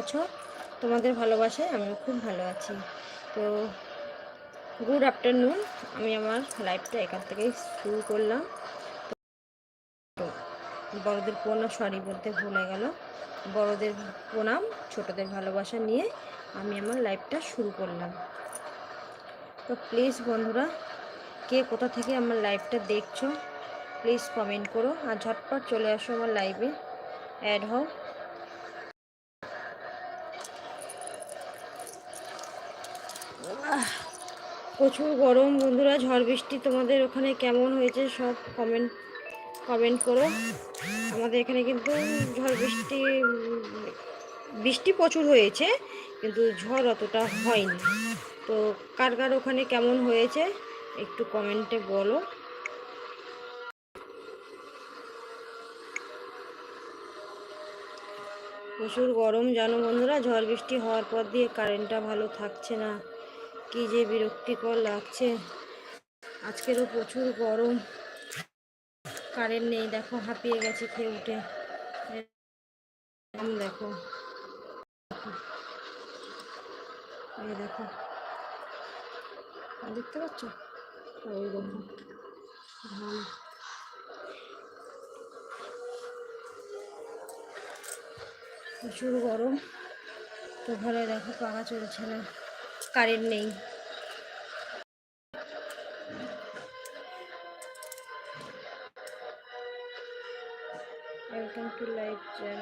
আছো? তোমাদের ভালোবাসায় আমিও খুব ভালো আছি। তো গুড আফটারনুন, আমি আমার লাইফটা এখান থেকেই শুরু করলাম। বড়দের প্রণাম, সরি বলতে ভুলে গেল। বড়দের প্রণাম, ছোটদের ভালোবাসা নিয়ে আমি আমার লাইফটা শুরু করলাম। তো প্লিজ বন্ধুরা, কে কোথা থেকে আমার লাইভটা দেখছ, প্লিজ কমেন্ট করো। আর ঝটপট চলে আসো আমার লাইভে, অ্যাড হও। প্রচুর গরম বন্ধুরা, ঝড় বৃষ্টি তোমাদের ওখানে কেমন হয়েছে সব কমেন্ট কমেন্ট করো। আমাদের এখানে কিন্তু ঝড় বৃষ্টি বৃষ্টি প্রচুর হয়েছে, কিন্তু ঝড় অতটা হয়নি। তো কার কার ওখানে কেমন হয়েছে একটু কমেন্টে বলো। প্রচুর গরম জানো বন্ধুরা, ঝড় বৃষ্টি হওয়ার পর দিয়ে কারেন্টটা ভালো থাকছে না। কি যে বিরক্তিকর লাগছে। আজকেরও প্রচুর গরম। কারেন্ট নেই, দেখো, হাঁপিয়ে গেছে খেয়ে উঠে। দেখো। দেখো। দেখতে পাচ্ছ? ওই দেখো। প্রচুর গরম। তো ঘরে দেখো পাখা চলছে না। কারেন্ট নেই। Welcome to live chat